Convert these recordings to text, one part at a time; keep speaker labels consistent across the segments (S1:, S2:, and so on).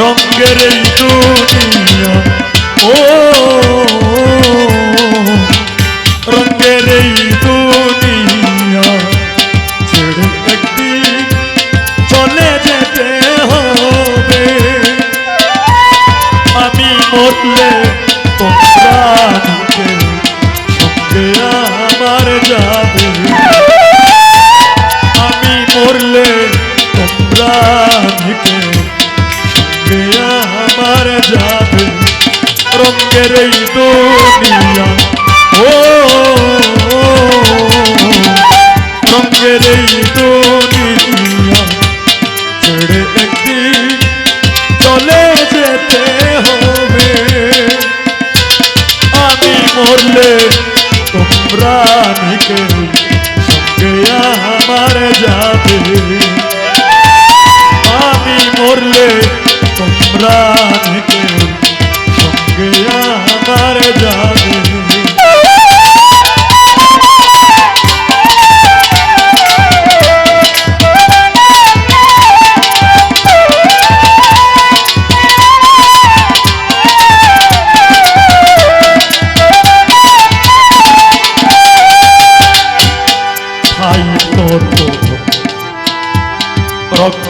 S1: রঙ্গের দুনিয়া ও রঙ্গের আমার যাবে রঙের এই দুনিয়া। ও রঙের এই দুনিয়া।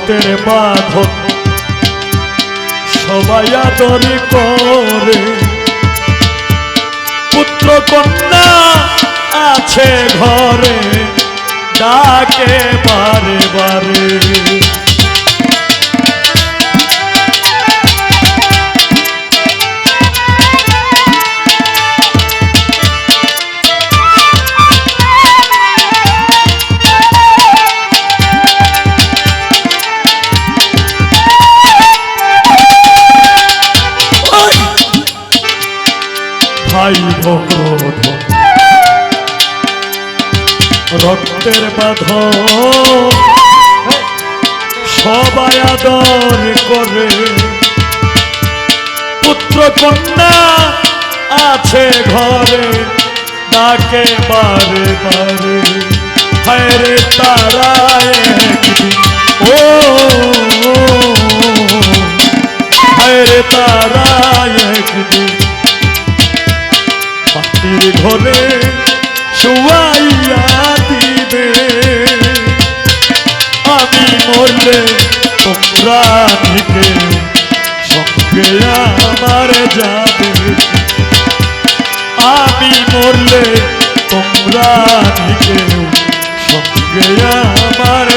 S1: রক্তের বাঁধন সবাই আদর করে। ভগধ রক্তের বাঁধ সবাই আদর করে পুত্র কন্যা আছে ঘরে ডাকে বারে বারে হায়রে তারা একদিন ও হায়রে তারা একদিন মাটির ঘরে শুয়াইয়া দিবে। আমি মরলে তোমরা নিকে সঙ্গে আমার যাবে। আমি মরলে তোমরা নিকে সঙ্গে আমার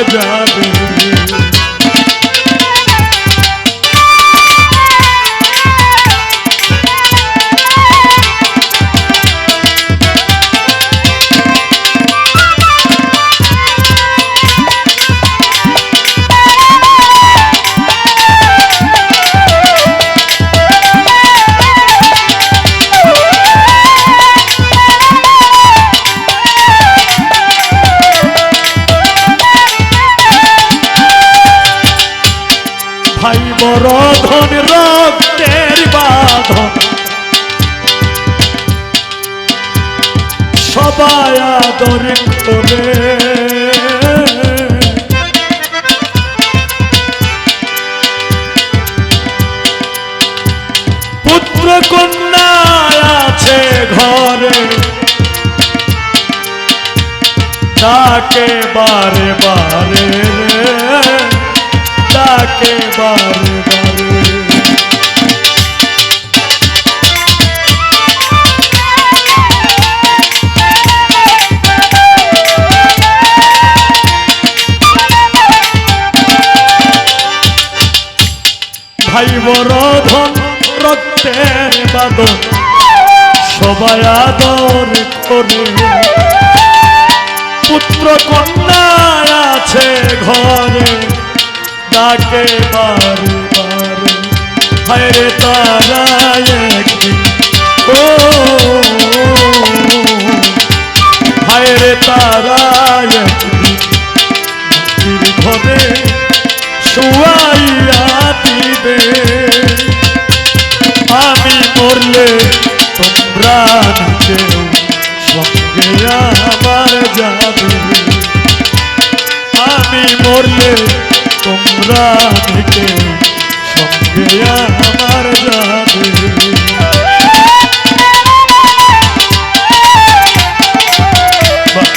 S1: ভাই বড় ধন রক্তের বাঁধন। সবাই আদর করে। পুত্র কন্যা আছে ঘরে। ডাকে বারে বারে। ডাকে বারে বারে। ভাই বড় ধন, রক্তের বাদন, সবাই আদর করে। পুত্র কন্যা আছে ঘরে। ডাকে বারে বারে হায়রে তারা একদিন। ও হায়রে তারা একদিন। ঘরে শুয়াইয়া দিবে আমি মরলে তোমরা কেউ সঙ্গে আমার যাবে। আমি মরলে তোমরা কেউ সঙ্গে আমার যাবে বাহ!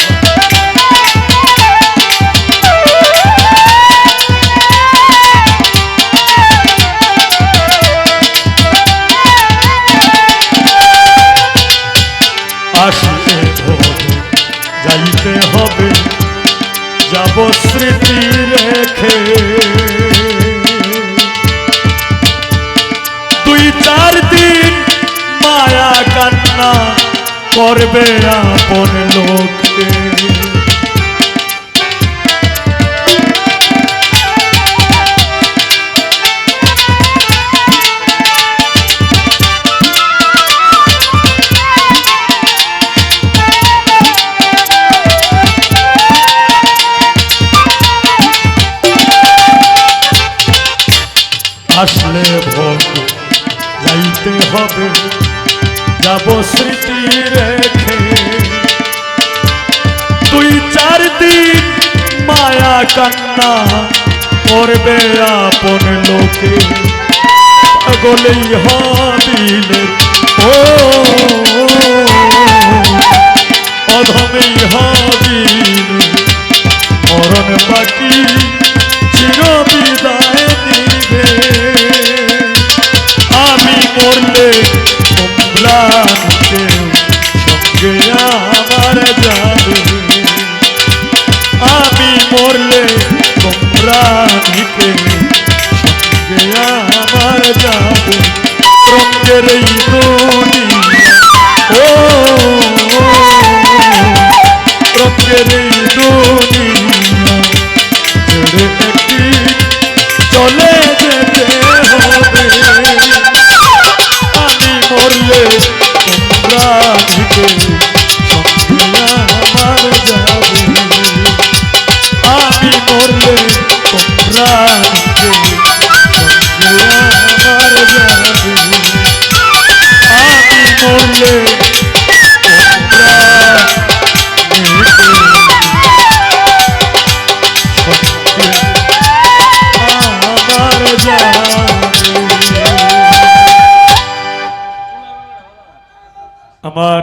S1: আসলে যাইতে হবে যাব স্মৃতি রেখে করবে আপন লোককে আসলে ভোগ যাইতে হবে। যাব স্মৃতি রেখে। দুই চার দিন মায়া কান্না করবে আপন লোকে। পাগলেই হবিলে ও। অধমেই হবিলে, মরণ বাকি কেউ সঙ্গে আমার যাবে আমি মরলে তোমরা কেউ সঙ্গে আমার যাবে রঙ্গের ও আমার